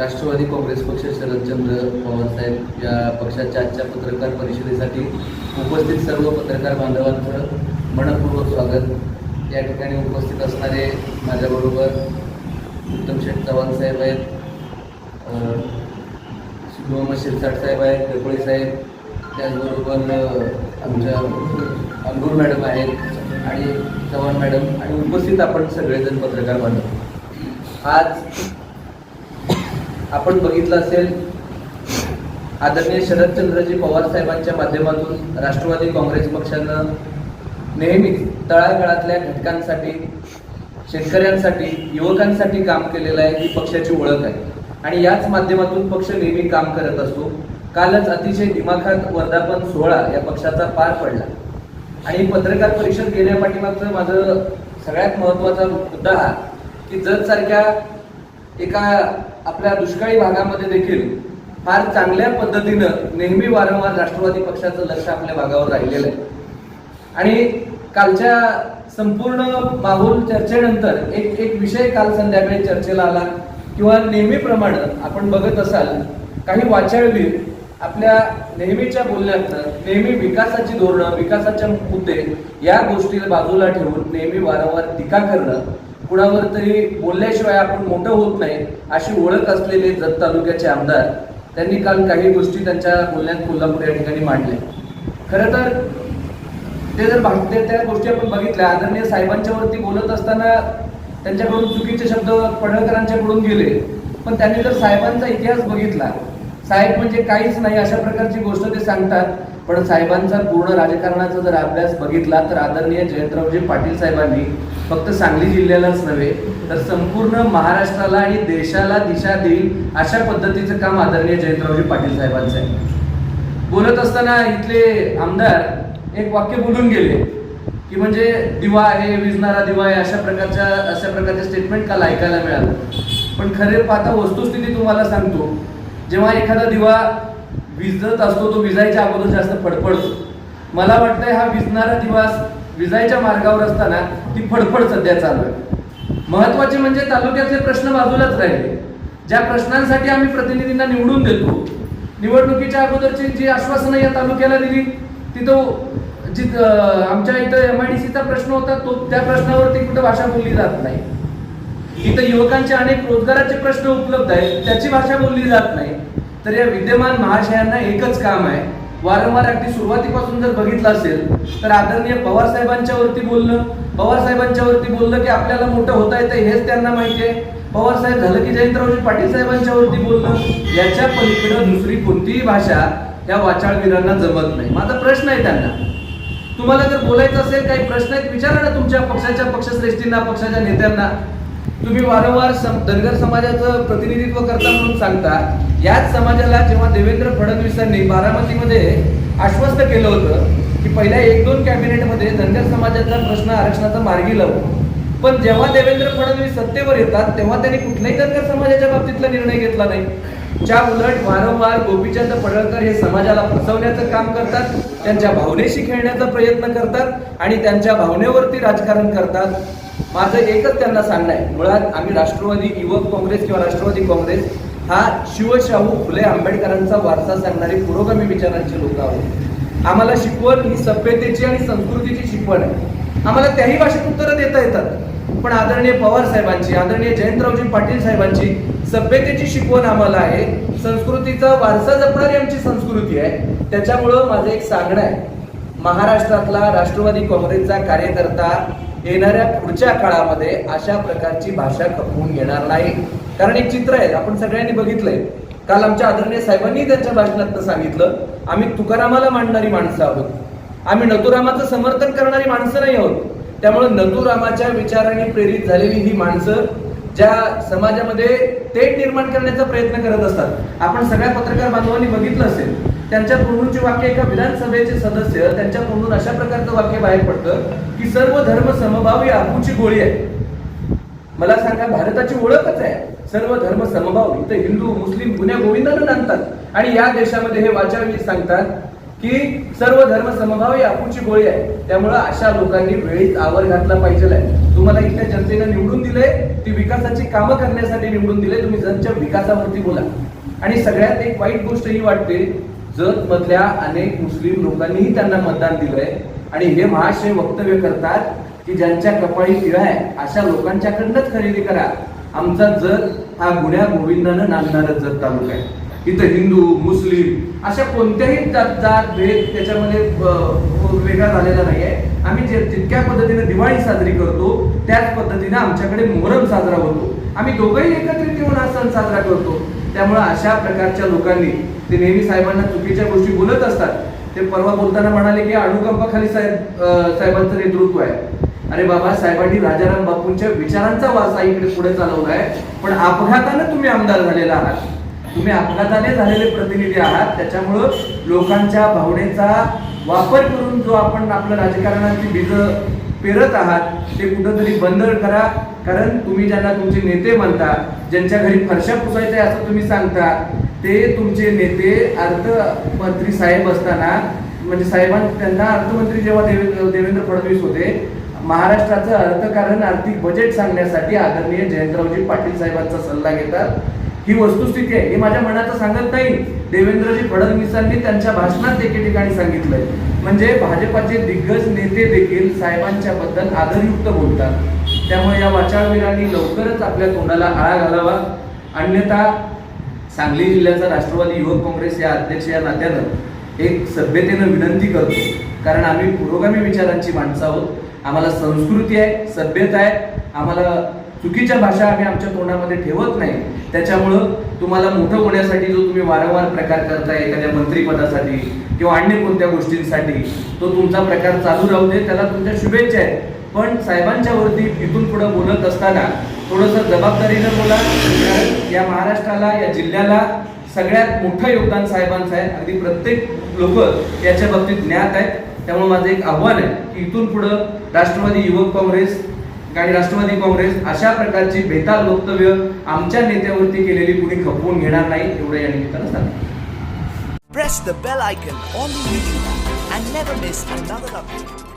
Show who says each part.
Speaker 1: राष्ट्रवादी काँग्रेस पक्ष शरदचंद्र पवारसाहेब या पक्षाच्या आजच्या पत्रकार परिषदेसाठी उपस्थित सर्व पत्रकार बांधवांचं मनपूर्वक स्वागत. या ठिकाणी उपस्थित असणारे माझ्याबरोबर उत्तम शेठ चव्हाण साहेब आहेत मोहम्मद शिरसाट साहेब आहेत गडबळे साहेब त्याचबरोबर आमच्या अंगूर मॅडम आहेत आणि चव्हाण मॅडम आणि उपस्थित आपण सगळेजण पत्रकार बांधव. आज आपण बघितलं असेल आदरणीय शरदचंद्रजी पवार साहेबांच्या माध्यमातून राष्ट्रवादी काँग्रेस पक्षानं नेहमीच तळागाळातल्या घटकांसाठी शेतकऱ्यांसाठी युवकांसाठी काम केलेलं आहे ही पक्षाची ओळख आहे. आणि याच माध्यमातून पक्ष नेहमी काम करत असतो. कालच अतिशय दिमाखात वर्धापन सोहळा या पक्षाचा पार पडला. आणि पत्रकार परिषद घेण्यापाठीमागचं माझं सगळ्यात महत्त्वाचा मुद्दा हा की जत सारख्या एका आपल्या दुष्काळी भागामध्ये देखील फार चांगल्या पद्धतीनं नेहमी वारंवार राष्ट्रवादी पक्षाचं लक्ष आपल्या भागावर राहिलेलं आहे. आणि कालच्या संपूर्ण माहोल चर्चेनंतर एक एक विषय काल संध्याकाळी चर्चेला आला किंवा नेहमीप्रमाणे आपण बघत असाल काही वाचाळवीर आपल्या नेहमीच्या बोलण्यातनं नेहमी विकासाची धोरणं विकासाच्या मुद्दे या गोष्टीला बाजूला ठेवून नेहमी वारंवार टीका करणं कुणावर तरी बोलल्याशिवाय आपण मोठं होत नाही अशी ओळख असलेले जत तालुक्याचे आमदार त्यांनी काल काही गोष्टी त्यांच्या बोलण्यात कोल्हापूर या ठिकाणी मांडल्या. खरं तर ते जर भागते त्या गोष्टी आपण बघितल्या आदरणीय साहेबांच्या वरती बोलत असताना त्यांच्याकडून चुकीचे शब्द पडळकरांच्याकडून गेले. पण त्यांनी जर साहेबांचा इतिहास बघितला साहेब म्हणजे काहीच नाही अशा प्रकारची गोष्ट ते सांगतात. पण साहेबांचा पूर्ण राजकारणाचा जर अभ्यास बघितला तर आदरणीय जयंतरावजी पाटील साहेबांनी फक्त सांगली जिल्ह्यालाच नव्हे तर संपूर्ण महाराष्ट्राला आणि देशाला दिशा देईल अशा पद्धतीचं काम आदरणीय जयंतरावजी पाटील साहेबांचं आहे. बोलत असताना इथले आमदार एक वाक्य बोलून गेले की म्हणजे दिवा आहे विजणारा दिवा आहे अशा प्रकारच्या अशा प्रकारचे स्टेटमेंट काल ऐकायला मिळालं. पण खरे पाहता वस्तुस्थिती तुम्हाला सांगतो जेव्हा एखादा दिवा विजत असतो तो विजायच्या अगोदर जास्त फडफडतो. मला वाटतंय हा विजणारा दिवा विजायच्या मार्गावर असताना ती फडफड सध्या चालू आहे. महत्त्वाचे म्हणजे तालुक्यातले प्रश्न बाजूलाच राहिले. ज्या प्रश्नांसाठी आम्ही प्रतिनिधींना निवडून देतो निवडणुकीच्या अगोदरची जी आश्वासनं या तालुक्याला दिली तिथं जी आमच्या इथं एम आय डी सीचा प्रश्न होता तो त्या प्रश्नावरती कुठं भाषा बोलली जात नाही. इथं युवकांचे अनेक रोजगाराचे प्रश्न उपलब्ध आहेत त्याची भाषा बोलली जात नाही. तर या विद्यमान महाशयांना एकच काम आहे. वारंवार अगदी सुरुवातीपासून जर बघितलं असेल तर आदरणीय पवार साहेबांच्या वरती बोललं पवार साहेबांच्या वरती बोललं की आपल्याला मोठं होता येतं हेच त्यांना माहिती आहे. पवार साहेब झालं की जयंतरावजी पाटील साहेबांच्या वरती बोललं याच्या पलीकडं दुसरी कोणतीही भाषा या वाचाळवीरांना जमत नाही. माझा प्रश्न आहे त्यांना. तुम्हाला जर बोलायचं असेल काही प्रश्न आहेत विचारा ना तुमच्या पक्षाच्या पक्षश्रेष्ठींना पक्षाच्या नेत्यांना. तुम्ही वारंवार धनगर समाजाचं प्रतिनिधित्व करता म्हणून सांगता याच समाजाला जेव्हा देवेंद्र फडणवीसांनी बारामतीमध्ये आश्वस्त केलं होतं की पहिल्या एक दोन कॅबिनेटमध्ये धनगर समाजाचा प्रश्न आरक्षणाचा मार्गी लावू. पण जेव्हा देवेंद्र फडणवीस सत्तेवर येतात तेव्हा त्यांनी कुठल्याही धनगर समाजाच्या बाबतीतला निर्णय घेतला नाही. च्या उलट वारंवार गोपीचंद पडळकर हे समाजाला फसवण्याचं काम करतात त्यांच्या भावनेशी खेळण्याचा प्रयत्न करतात आणि त्यांच्या भावनेवरती राजकारण करतात. माझं एकच त्यांना सांगणं आहे. मुळात आम्ही राष्ट्रवादी युवक काँग्रेस किंवा राष्ट्रवादी काँग्रेस हा शिवशाहू फुले आंबेडकरांचा वारसा सांगणारी पुरोगामी विचारांची लोक आहोत. आम्हाला शिकवण ही सभ्यतेची आणि संस्कृतीची शिकवण आहे. आम्हाला त्याही भाषेत उत्तरं देता येतात. पण आदरणीय पवार साहेबांची आदरणीय जयंतरावजी पाटील साहेबांची सभ्यतेची शिकवण आम्हाला आहे. संस्कृतीचा वारसा जपणारी आमची संस्कृती आहे. त्याच्यामुळं माझं एक सांगणं आहे. महाराष्ट्रातला राष्ट्रवादी काँग्रेसचा कार्यकर्ता येणाऱ्या पुढच्या काळामध्ये अशा प्रकारची भाषा खपवून घेणार नाही. कारण एक चित्र आहे आपण सगळ्यांनी बघितलंय. काल आमच्या आदरणीय साहेबांनी त्यांच्या भाषणात सांगितलं आम्ही तुकारामाला मांडणारी माणसं आहोत. आम्ही नथुरामाचं समर्थन करणारी माणसं नाही आहोत. त्यामुळे नथुरामाच्या विचाराने प्रेरित झालेली ही माणसं ज्या समाजामध्ये ते निर्माण करण्याचा प्रयत्न करत असतात. आपण सगळ्या पत्रकार बांधवांनी बघितलं असेल त्यांच्या तोंडूनचे वाक्य एका विधानसभेचे सदस्य त्यांच्या तोंडून अशा प्रकारचं वाक्य बाहेर पडतं की सर्व धर्म समभाव ही आपूची गोळी आहे. मला सांगा भारताची ओळखच आहे. सर्व धर्म समभाव इथं हिंदू मुस्लिम गुन्ह्या गोविंदानं नांदतात. आणि या देशामध्ये हे वाचावी सांगतात की सर्व धर्म समभाव ही आपूची गोळी आहे. त्यामुळं अशा लोकांनी वेळीच आवर घातला पाहिजे तुम्हाला इथल्या जनतेनं निवडून दिले ती विकासाची कामं करण्यासाठी निवडून दिले तुम्ही जनच्या विकासावरती बोला. आणि सगळ्यात एक वाईट गोष्ट ही वाटते जतमधल्या अनेक मुस्लिम लोकांनीही त्यांना मतदान दिलंय. आणि हे महाशय वक्तव्य करतात की ज्यांच्या कपाळी तिळा आहे अशा लोकांच्याकडनंच खरेदी करा. आमचा जत हा गुण्या गोविंदानं नांदणारा जत तालुका आहे. इथं हिंदू मुस्लिम अशा कोणत्याही जात जात भेद त्याच्यामध्ये वेगळा झालेला नाहीये. आम्ही जे जितक्या पद्धतीने दिवाळी साजरी करतो त्याच पद्धतीने आमच्याकडे मोहरम साजरा होतो. आम्ही दोघंही एकत्रित येऊन हा सण साजरा करतो. त्यामुळे अशा प्रकारच्या लोकांनी ते नेहमी साहेबांना चुकीच्या गोष्टी बोलत असतात. ते परवा बोलताना म्हणाले की अणुकंपाखाली साहेब साहेबांचं नेतृत्व आहे. अरे बाबा साहेबांनी राजाराम बापूंच्या विचारांचा वारसा इकडे पुढे आहे पण अपघातानं तुम्ही आमदार झालेला आहात. तुम्ही अपघाताने झालेले प्रतिनिधी आहात. त्याच्यामुळं लोकांच्या भावनेचा वापर करून जो आपण आपलं राजकारणाची बीज पेरत आहात ते कुठंतरी बंद करा. कारण तुम्ही ज्यांना तुमचे नेते म्हणता ज्यांच्या घरी फरशा पुसायच्या असं तुम्ही सांगता ते तुमचे नेते अर्थमंत्री साहेब असताना म्हणजे साहेबां त्यांना अर्थमंत्री जेव्हा देवे- देवेंद्र फडणवीस होते महाराष्ट्राचं अर्थकारण आर्थिक बजेट सांगण्यासाठी आदरणीय जयंतरावजी पाटील साहेबांचा सल्ला घेतात. ही वस्तुस्थिती आहे. हे माझ्या मनाचं सांगत नाही. देवेंद्रजी फडणवीसांनी त्यांच्या भाषणात एके ठिकाणी सांगितलंय. म्हणजे भाजपाचे दिग्गज नेते देखील साहेबांच्या बद्दल आदरयुक्त बोलतात. त्यामुळे या वाचाळवीरांनी लवकरच आपल्या तोंडाला आळा घालावा. अन्यथा सांगली जिल्ह्याचा राष्ट्रवादी युवक काँग्रेस या अध्यक्ष या नात्यानं एक सभ्यतेनं विनंती करतो. कारण आम्ही पुरोगामी विचारांची माणसं आहोत. आम्हाला संस्कृती आहे सभ्यता आहे. आम्हाला चुकीच्या भाषा आम्ही आमच्या तोंडामध्ये ठेवत नाही. त्याच्यामुळं तुम्हाला मोठं होण्यासाठी जो तुम्ही वारंवार प्रकार करताय एखाद्या मंत्रीपदासाठी किंवा अन्य कोणत्या गोष्टींसाठी तो तुमचा प्रकार चालू राहू दे त्याला तुमच्या शुभेच्छा आहेत. पण साहेबांच्या वरती इथून पुढे बोलत असताना थोडंसं जबाबदारीनं बोला या महाराष्ट्राला या जिल्ह्याला सगळ्यात मोठं योगदान साहेबांचं आहे. अगदी प्रत्येक लोक याच्या बाबतीत ज्ञात आहेत. त्यामुळे माझं एक आव्हान आहे की इथून पुढं राष्ट्रवादी युवक काँग्रेस आणि राष्ट्रवादी काँग्रेस अशा प्रकारची बेताल वक्तव्य आमच्या नेत्यावरती केलेली कुणी खपवून घेणार नाही एवढं या निमित्तानं सांगितलं
Speaker 2: Press the bell icon on the YouTube and never miss another update.